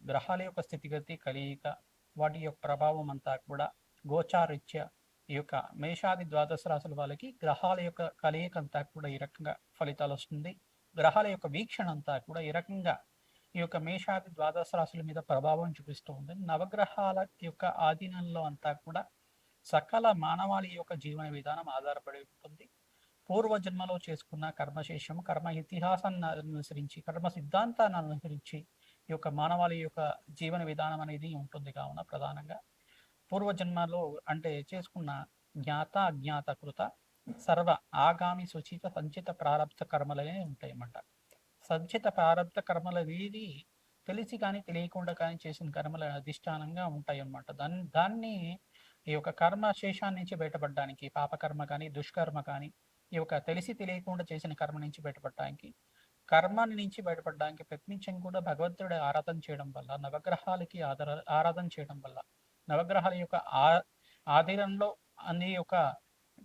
గ్రహాల యొక్క స్థితిగతి కలియిక వాటి యొక్క ప్రభావం అంతా కూడా గోచారిత్య ఈ యొక్క మేషాది ద్వాదశ రాశుల వాళ్ళకి గ్రహాల యొక్క కలయిక అంతా కూడా ఈ రకంగా ఫలితాలు వస్తుంది. గ్రహాల యొక్క వీక్షణ అంతా కూడా ఈ రకంగా ఈ యొక్క మేషాది ద్వాదశ రాశుల మీద ప్రభావం చూపిస్తూ ఉంది. నవగ్రహాల యొక్క ఆధీనంలో అంతా కూడా సకల మానవాళి యొక్క జీవన విధానం ఆధారపడి ఉంటుంది. పూర్వ జన్మలో చేసుకున్న కర్మశేషం కర్మ ఇతిహాసాన్ని అనుసరించి కర్మ సిద్ధాంతాన్ని అనుసరించి ఈ యొక్క మానవాళి యొక్క జీవన విధానం అనేది ఉంటుంది కావున ప్రధానంగా. పూర్వజన్మలో అంటే చేసుకున్న జ్ఞాత అజ్ఞాత కృత సర్వ ఆగామి సుచిత సంచిత ప్రారంభ కర్మలనే ఉంటాయన్నమాట. సంచిత ప్రారంభ కర్మలు అనేది తెలిసి కానీ తెలియకుండా కానీ చేసిన కర్మల అధిష్టానంగా ఉంటాయి అన్నమాట దాన్ని దాన్ని ఈ యొక్క కర్మ శేషాన్ని నుంచి బయటపడడానికి పాపకర్మ కానీ దుష్కర్మ కానీ ఈ యొక్క తెలిసి తెలియకుండా చేసిన కర్మ నుంచి బయటపడడానికి కర్మాన్ని నుంచి బయటపడడానికి ప్రతినిత్యం కూడా భగవంతుడి ఆరాధన చేయడం వల్ల నవగ్రహాలకి ఆధార ఆరాధన చేయడం వల్ల నవగ్రహాల యొక్క ఆ ఆధీనంలో అన్ని యొక్క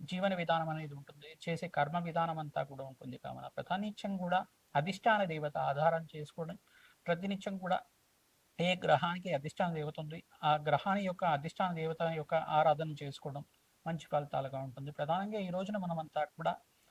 జీవన విధానం అనేది ఉంటుంది. చేసే కర్మ విధానం అంతా కూడా ఉంటుంది. కావున ప్రతినిత్యం కూడా అధిష్టాన దేవత ఆధారం చేసుకోవడం ప్రతినిత్యం కూడా ఏ గ్రహానికి అధిష్టాన దేవత ఉంది ఆ గ్రహాన్ని యొక్క అధిష్టాన దేవత యొక్క ఆరాధన చేసుకోవడం మంచి ఫలితాలుగా ఉంటుంది. ప్రధానంగా ఈ రోజున మనమంతా కూడా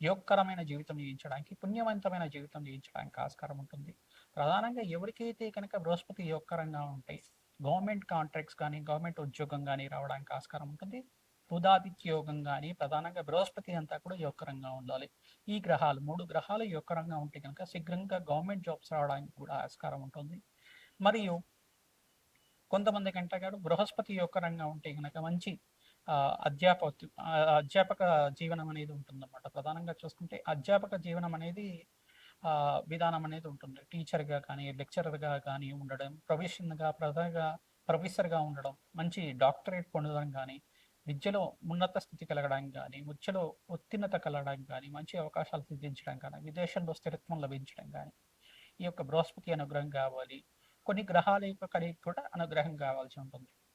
యోగకరమైన జీవితం జీవించడానికి పుణ్యవంతమైన జీవితం జీవించడానికి ఆస్కారం ఉంటుంది. ప్రధానంగా ఎవరికైతే కనుక బృహస్పతి యోగకరంగా ఉంటాయి గవర్నమెంట్ కాంట్రాక్ట్స్ కానీ గవర్నమెంట్ ఉద్యోగం కానీ రావడానికి ఆస్కారం ఉంటుంది. బుధాదిత్య యోగం కానీ ప్రధానంగా బృహస్పతి అంతా కూడా యోగకరంగా ఉండాలి. ఈ గ్రహాలు మూడు గ్రహాలు యోగకరంగా ఉంటే కనుక శీఘ్రంగా గవర్నమెంట్ జాబ్స్ రావడానికి కూడా ఆస్కారం ఉంటుంది. మరియు కొంతమంది కంటే కాదు బృహస్పతి యోగకరంగా ఉంటే కనుక మంచి ఆ, అధ్యాపక అధ్యాపక జీవనం అనేది ఉంటుందన్నమాట. ప్రధానంగా చూసుకుంటే అధ్యాపక జీవనం అనేది విధానం అనేది ఉంటుంది. టీచర్గా కానీ లెక్చరర్గా కానీ ఉండడం ప్రొఫెషన్గా ప్రధానంగా ప్రొఫెసర్గా ఉండడం మంచి డాక్టరేట్ పొందడం కానీ విద్యలో ఉన్నత స్థితి కలగడానికి కానీ విద్యలో ఉత్తీర్ణత కలగడానికి కానీ మంచి అవకాశాలు సిద్ధించడం కానీ విదేశంలో స్థిరత్వం లభించడం కానీ ఈ యొక్క బృహస్పతి అనుగ్రహం కావాలి. కొన్ని గ్రహాల యొక్క కలిగి కూడా అనుగ్రహం కావాల్సి ఉంటుంది.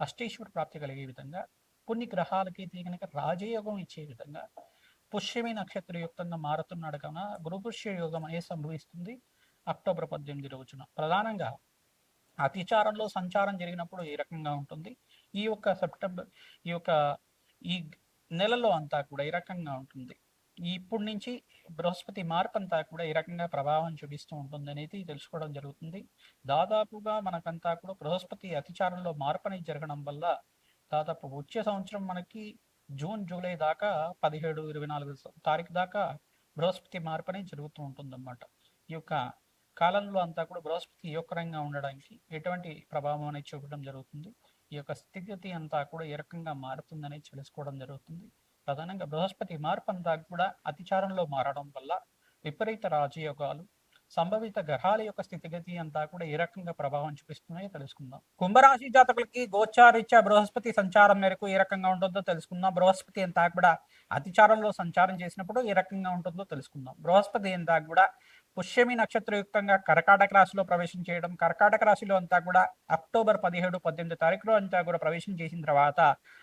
అష్టేశ్వర ప్రాప్తి కలిగే విధంగా కొన్ని గ్రహాలకి కనుక రాజయోగం ఇచ్చే విధంగా పుష్యమి నక్షత్రయుక్తంగా మారుతున్నాడు కావున గురుపుష్య యోగం అనేది సంభవిస్తుంది? అక్టోబర్ పద్దెనిమిది రోజున. ప్రధానంగా అతిచారంలో సంచారం జరిగినప్పుడు ఈ రకంగా ఉంటుంది? ఈ యొక్క సెప్టెంబర్ ఈ యొక్క ఈ నెలలో అంతా కూడా ఈ రకంగా ఉంటుంది? ఇప్పటి నుంచి బృహస్పతి మార్పు అంతా కూడా ఈ రకంగా ప్రభావం చూపిస్తూ ఉంటుంది అనేది తెలుసుకోవడం జరుగుతుంది. దాదాపుగా మనకంతా కూడా బృహస్పతి అతిచారంలో మార్పు అనేది జరగడం వల్ల దాదాపు వచ్చే సంవత్సరం మనకి జూన్ జూలై దాకా పదిహేడు ఇరవై నాలుగు తారీఖు దాకా బృహస్పతి మార్పు అనేది జరుగుతూ ఉంటుంది అన్నమాట ఈ యొక్క కాలంలో అంతా కూడా బృహస్పతి యోగకరంగా ఉండడానికి ఎటువంటి ప్రభావం అనేది చూపడం జరుగుతుంది. ఈ యొక్క స్థితిగతి అంతా కూడా ఏ రకంగా మారుతుందని తెలుసుకోవడం జరుగుతుంది. ప్రధానంగా బృహస్పతి మార్పు అంతా కూడా అతిచారంలో మారడం వల్ల విపరీత రాజయోగాలు సంభవిత గ్రహాల యొక్క స్థితిగతి అంతా కూడా ఏ రకంగా ప్రభావం చూపిస్తున్నాయో తెలుసుకుందాం. కుంభరాశి జాతకులకి గోచారీత్యా బృహస్పతి సంచారం మేరకు ఏ రకంగా ఉంటుందో తెలుసుకుందాం. బృహస్పతి అంతా కూడా అతిచారంలో సంచారం చేసినప్పుడు ఏ రకంగా ఉంటుందో తెలుసుకుందాం. బృహస్పతి అంతా కూడా పుష్యమి నక్షత్రయుక్తంగా కర్కాటక రాశిలో ప్రవేశం చేయడం కర్కాటక రాశిలో అంతా కూడా అక్టోబర్ పదిహేడు పద్దెనిమిది తారీఖులో అంతా కూడా ప్రవేశం చేసిన తర్వాత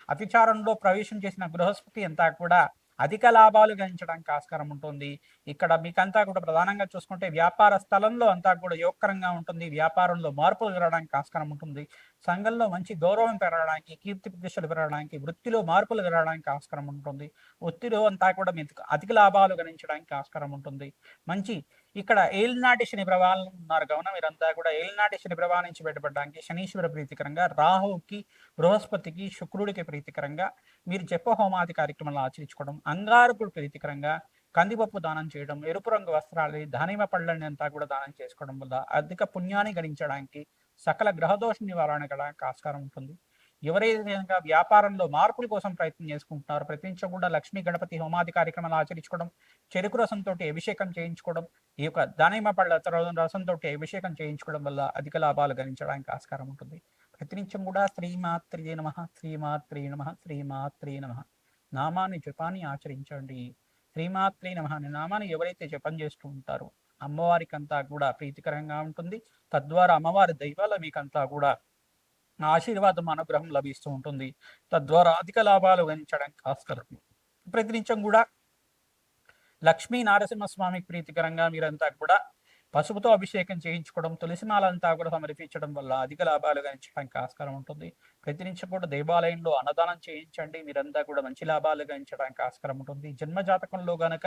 అతిచారంలో ప్రవేశం చేసిన బృహస్పతి అంతా కూడా అధిక లాభాలు గణించడానికి ఆస్కారం ఉంటుంది. ఇక్కడ మీకంతా కూడా ప్రధానంగా చూసుకుంటే వ్యాపార స్థలంలో అంతా కూడా యోగకరంగా ఉంటుంది. వ్యాపారంలో మార్పులు జరగడానికి ఆస్కారం ఉంటుంది. సంఘంలో మంచి గౌరవం పెరగడానికి కీర్తి ప్రతిష్టలు పెరగడానికి వృత్తిలో మార్పులు జరగడానికి ఆస్కారం ఉంటుంది. వృత్తిలో అంతా కూడా మీకు అధిక లాభాలు గణించడానికి ఆస్కారం ఉంటుంది. మంచి ఇక్కడ ఏలినాటి శని ప్రభావం ఉన్నారు. కావున మీరంతా కూడా ఏలినాటి శని ప్రభావం నుంచి బయటపడడానికి శనీశ్వర ప్రీతికరంగా రాహుకి బృహస్పతికి శుక్రుడికి ప్రీతికరంగా మీరు జప హోమాది కార్యక్రమాలు ఆచరించుకోవడం అంగారకుడు ప్రీతికరంగా కందిపప్పు దానం చేయడం ఎరుపు రంగు వస్త్రాలు దానిమ పళ్ళని అంతా కూడా దానం చేసుకోవడం వల్ల అధిక పుణ్యాన్ని గణించడానికి సకల గ్రహదోష నివారణ గడానికి ఆస్కారం ఉంటుంది. ఎవరైతే విధంగా వ్యాపారంలో మార్పుల కోసం ప్రయత్నం చేసుకుంటున్నారో ప్రతించకుండా లక్ష్మీ గణపతి హోమాది కార్యక్రమాలు ఆచరించుకోవడం చెరుకు రసంతో అభిషేకం చేయించుకోవడం ఈ యొక్క దానిమ్మ పళ్ళ రసంతో అభిషేకం చేయించుకోవడం వల్ల అధిక లాభాలు గణించడానికి ఆస్కారం ఉంటుంది. ప్రతినిత్యం కూడా శ్రీమాత్రే నమ శ్రీమాత్రే నమ శ్రీమాత్రే నమ. నామాన్ని జపాన్ని ఆచరించండి. శ్రీమాత్రే నమ అనే నామాన్ని ఎవరైతే జపం చేస్తూ ఉంటారో అమ్మవారికి అంతా కూడా ప్రీతికరంగా ఉంటుంది. తద్వారా అమ్మవారి దైవాల మీకంతా కూడా ఆశీర్వాదం అనుగ్రహం లభిస్తూ ఉంటుంది. తద్వారా అధిక లాభాలు గణించడానికి ఆస్కారం. ప్రతినిత్యం కూడా లక్ష్మీ నారసింహస్వామికి ప్రీతికరంగా మీరంతా కూడా పసుపుతో అభిషేకం చేయించుకోవడం తులసిమాలంతా కూడా సమర్పించడం వల్ల అధిక లాభాలు గణించడానికి ఆస్కారం ఉంటుంది. ప్రతినిత్యం కూడా దేవాలయంలో అన్నదానం చేయించండి. మీరంతా కూడా మంచి లాభాలు గణించడానికి ఆస్కారం ఉంటుంది. జన్మ జాతకంలో గనక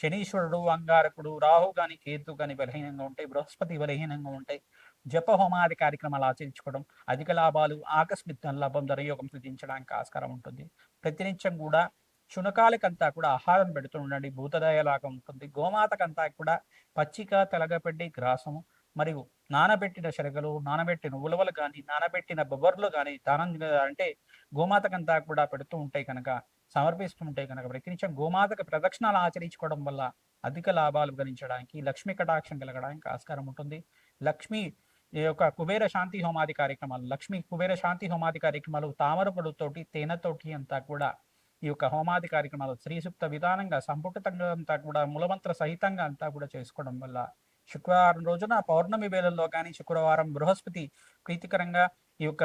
శనీశ్వరుడు అంగారకుడు రాహు గాని కేతు గాని బలహీనంగా ఉంటాయి బృహస్పతి బలహీనంగా ఉంటాయి. జప హోమాది కార్యక్రమాలు ఆచరించుకోవడం అధిక లాభాలు ఆకస్మిక లాభం ధరయోగం సృజించడానికి ఆస్కారం ఉంటుంది. ప్రతినిత్యం కూడా శునకాలకంతా కూడా ఆహారం పెడుతూ ఉండండి భూతదయలాగా ఉంటుంది. గోమాతకంతా కూడా పచ్చిక తెలగపెట్టి గ్రాసము మరియు నానబెట్టిన శరగలు నానబెట్టిన ఉలవలు కానీ నానబెట్టిన బొబ్బర్లు కానీ దానం అంటే గోమాతకంతా కూడా పెడుతూ ఉంటాయి కనుక సమర్పిస్తూ ఉంటాయి కనుక ప్రతినిత్యం గోమాతకు ప్రదక్షిణాలు ఆచరించుకోవడం వల్ల అధిక లాభాలు గణించడానికి లక్ష్మీ కటాక్షం కలగడానికి ఆస్కారం ఉంటుంది. లక్ష్మీ ఈ యొక్క కుబేర శాంతి హోమాది కార్యక్రమాలు లక్ష్మీ కుబేర శాంతి హోమాది కార్యక్రమాలు తామర పొడుతోటి తేనెతోటి అంతా కూడా ఈ యొక్క హోమాది కార్యక్రమాలు శ్రీసుప్త విధానంగా సంపుటితంగా అంతా కూడా మూలమంత్ర సహితంగా అంతా కూడా చేసుకోవడం వల్ల శుక్రవారం రోజున పౌర్ణమి వేళల్లో కానీ శుక్రవారం బృహస్పతి ప్రీతికరంగా ఈ యొక్క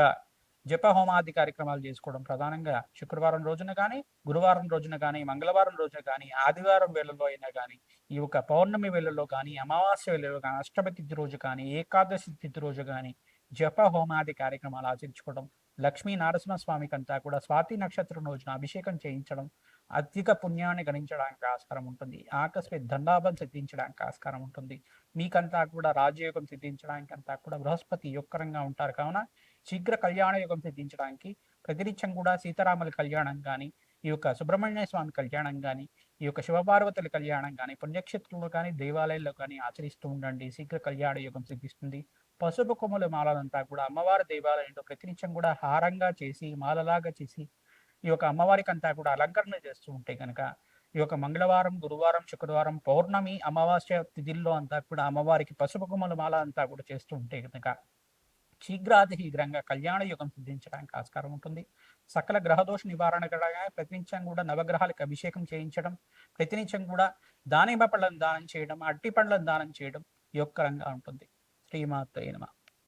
జప హోమాది కార్యక్రమాలు చేసుకోవడం ప్రధానంగా శుక్రవారం రోజున కానీ గురువారం రోజున కానీ మంగళవారం రోజున కానీ ఆదివారం వేళల్లో అయినా కానీ ఈ యొక్క పౌర్ణమి వేళల్లో కానీ అమావాస్య వేళలో కానీ అష్టమి తిథి రోజు కానీ ఏకాదశి తిథి రోజు కానీ జప హోమాది కార్యక్రమాలు ఆచరించుకోవడం లక్ష్మీ నరసింహస్వామికి అంతా కూడా స్వాతి నక్షత్రం రోజున అభిషేకం చేయించడం అధిక పుణ్యాన్ని గణించడానికి ఆస్కారం ఉంటుంది. ఆకస్మిక దండాభం సిద్ధించడానికి ఆస్కారం ఉంటుంది. మీకంతా కూడా రాజయోగం సిద్ధించడానికి అంతా కూడా బృహస్పతి యొక్కరంగా ఉంటారు. కావున శీఘ్ర కళ్యాణ యోగం సిద్ధించడానికి ప్రతినిత్యం కూడా సీతారాముల కళ్యాణం కానీ ఈ యొక్క సుబ్రహ్మణ్య స్వామి కళ్యాణం కానీ ఈ యొక్క శివపార్వతుల కళ్యాణం కానీ పుణ్యక్షేత్రంలో కానీ దేవాలయాల్లో కానీ ఆచరిస్తూ ఉండండి. శీఘ్ర కళ్యాణ యోగం సిద్ధిస్తుంది. పసుపు కొమ్మల మాలలంతా కూడా అమ్మవారి దేవాలయంలో ప్రతినిత్యం కూడా హారంగా చేసి మాలలాగా చేసి ఈ యొక్క అమ్మవారికి అంతా కూడా అలంకరణ చేస్తూ ఉంటే కనుక ఈ యొక్క మంగళవారం గురువారం శుక్రవారం పౌర్ణమి అమావాస్య తిథిల్లో అంతా కూడా అమ్మవారికి పసుపు కొమ్మల మాల అంతా కూడా చేస్తూ ఉంటే కనుక శీఘ్రాతి శీఘ్రంగా కళ్యాణ యుగం సిద్ధించడానికి ఆస్కారం ఉంటుంది. సకల గ్రహదోష నివారణ ప్రతినిత్యం కూడా నవగ్రహాలకు అభిషేకం చేయించడం ప్రతినిత్యం కూడా దానిమ్మ పళ్ళను దానం చేయడం అట్టి పళ్ళను దానం చేయడం యొక్కరంగా ఉంటుంది. శ్రీమాత్రే నమ